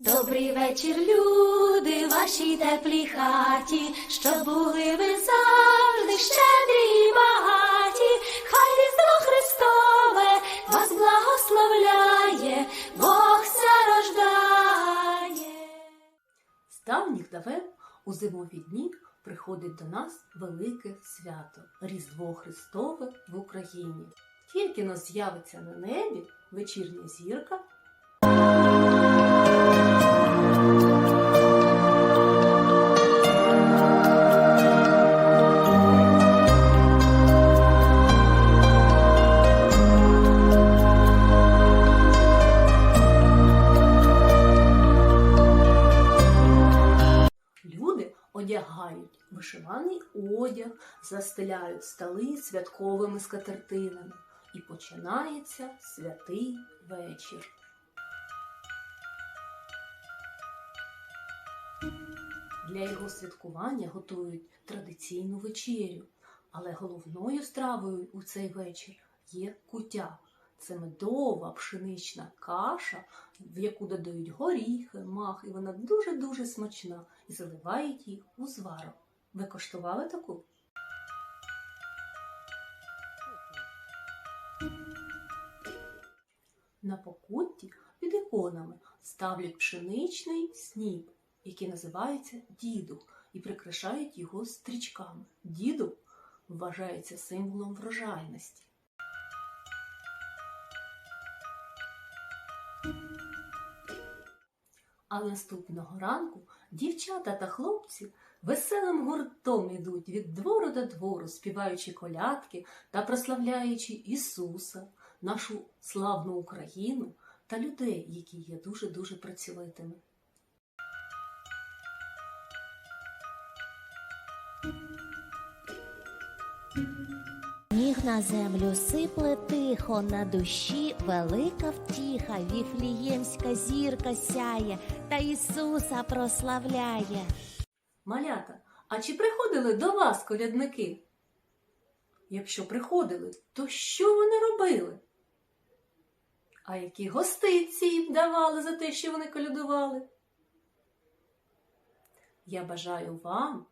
Добрий вечір, люди, вашій теплій хаті, щоб були ви завжди щедрі і багаті, хай різдво Христове вас благословляє, Бог ся рождає. З давніх давен у зимові дні приходить до нас велике свято Різдво Христове в Україні. Тільки но з'явиться на небі вечірня зірка. Одягають вишиваний одяг, застеляють столи святковими скатертинами, і починається святий вечір. Для його святкування готують традиційну вечерю, але головною стравою у цей вечір є кутя. Це медова пшенична каша, в яку додають горіхи, мах, і вона дуже-дуже смачна і заливають її у звару. Ви коштували таку? На покутті під іконами ставлять пшеничний сніп, який називається дідух, і прикрашають його стрічками. Дідух вважається символом врожайності. А наступного ранку дівчата та хлопці веселим гуртом ідуть від двору до двору, співаючи колядки та прославляючи Ісуса, нашу славну Україну та людей, які є дуже-дуже працьовитими. Ніг на землю сипле тихо, на душі велика втіха, віфліємська зірка сяє, та Ісуса прославляє. Малята, а чи приходили до вас колядники? Якщо приходили, то що вони робили? А які гостиці їм давали за те, що вони колядували? Я бажаю вам,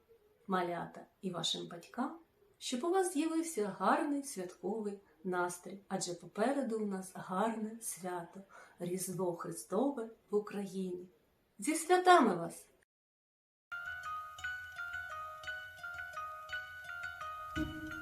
малята і вашим батькам, щоб у вас з'явився гарний святковий настрій, адже попереду у нас гарне свято, Різдво Христове в Україні. Зі святами вас! Thank you.